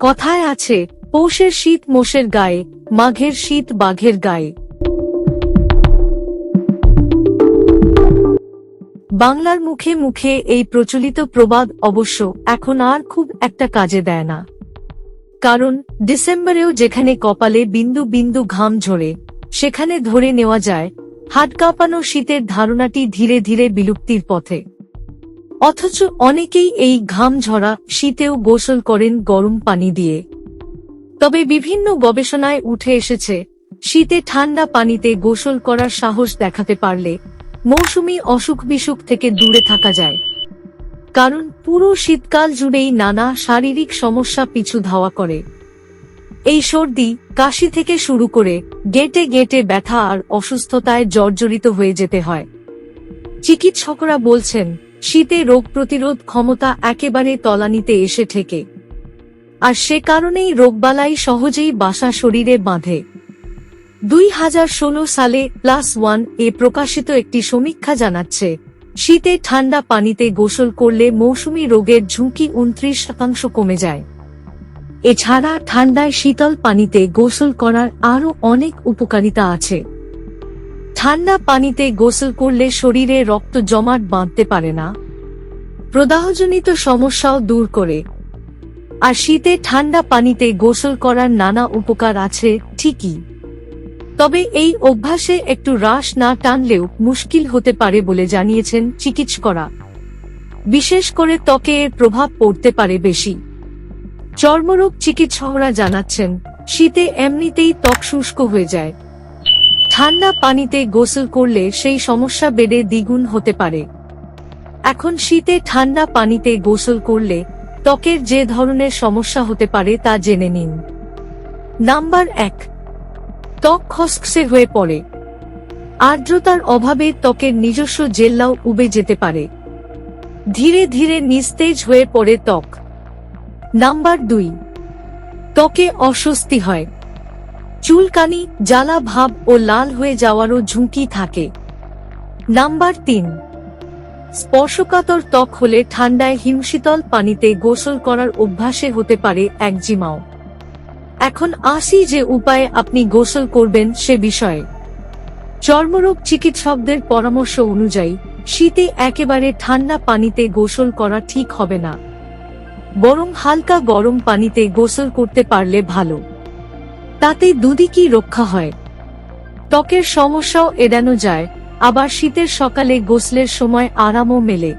কথায় আছে, পৌষের শীত মোষের গায়ে, মাঘের শীত বাঘের গায়ে। বাংলার মুখে মুখে এই প্রচলিত প্রবাদ অবশ্য এখন আর খুব একটা কাজে দেয় না। কারণ, ডিসেম্বরেও যেখানে কপালে বিন্দু বিন্দু ঘাম ঝরে, সেখানে ধরে নেওয়া যায় হাট কাঁপানো শীতের ধারণাটি ধীরে ধীরে বিলুপ্তির পথে। অথচ অনেকেই এই ঘাম ঝরা শীতেও গোসল করেন গরম পানি দিয়ে। তবে বিভিন্ন গবেষণায় উঠে এসেছে, শীতে ঠান্ডা পানিতে গোসল করার সাহস দেখাতে পারলে মৌসুমী অসুখ বিসুখ থেকে দূরে থাকা যায়। কারণ পুরো শীতকাল জুড়েই নানা শারীরিক সমস্যা পিছু ধাওয়া করে। এই সর্দি, কাশি থেকে শুরু করে গেটে গেটে ব্যথা আর অসুস্থতায় জর্জরিত হয়ে যেতে হয়। চিকিৎসকরা বলছেন শীতে রোগ প্রতিরোধ ক্ষমতা একেবারে তলানিতে এসে ঠেকে। আর সে কারণেই রোগবালাই সহজেই বাসা শরীরে বাঁধে। দুই হাজার ষোলো সালে প্লাস ওয়ান এ প্রকাশিত একটি সমীক্ষা জানাচ্ছে, শীতে ঠান্ডা পানিতে গোসল করলে মৌসুমি রোগের ঝুঁকি উনত্রিশ শতাংশ কমে যায়। এছাড়া ঠান্ডায় শীতল পানিতে গোসল করার আরও অনেক উপকারিতা আছে। ঠান্ডা পানিতে গোসল করলে শরীরে রক্ত জমাট বাঁধতে পারে না। প্রদাহজনিত সমস্যাও দূর করে। আর শীতে ঠান্ডা পানিতে গোসল করার নানা উপকার আছে, ঠিকই। তবে এই অভ্যাসে একটু হ্রাস না টানলেও মুশকিল হতে পারে বলে জানিয়েছেন চিকিৎসকরা। বিশেষ করে ত্বকে এর প্রভাব পড়তে পারে বেশি। চর্মরোগ চিকিৎসকরা জানাচ্ছেন, শীতে এমনিতেই ত্বক শুষ্ক হয়ে যায়। ঠান্ডা পানিতে গোসল করলে সেই সমস্যা বেড়ে দ্বিগুণ হতে পারে। এখন শীতে ঠান্ডা পানিতে গোসল করলে ত্বকের যে ধরনের সমস্যা হতে পারে তা জেনে নিন। নাম্বার এক, ত্বক খসখসে হয়ে পড়ে। আর্দ্রতার অভাবে ত্বকের নিজস্ব জেল্লাও উবে যেতে পারে। ধীরে ধীরে নিস্তেজ হয়ে পড়ে ত্বক। নাম্বার দুই, ত্বকে অস্বস্তি হয়। চুলকানি, জ্বালা ভাব ও লাল হয়ে যাওয়ারও ঝুঁকি থাকে। নাম্বার তিন। স্পর্শকাতর ত্বক হলে ঠান্ডায় হিমশীতল পানিতে গোসল করার অভ্যাসে হতে পারে একজিমাও। এখন আসি যে উপায়ে আপনি গোসল করবেন সে বিষয়ে। চর্মরোগ চিকিৎসকদের পরামর্শ অনুযায়ী, শীতে একেবারে ঠান্ডা পানিতে গোসল করা ঠিক হবে না। বরং হালকা গরম পানিতে গোসল করতে পারলে ভালো। তাতে দুদিকই রক্ষা হয়। ত্বকের সমস্যাও এড়ানো যায়, আবার শীতের সকালে গোসলের সময় আরামও মেলে।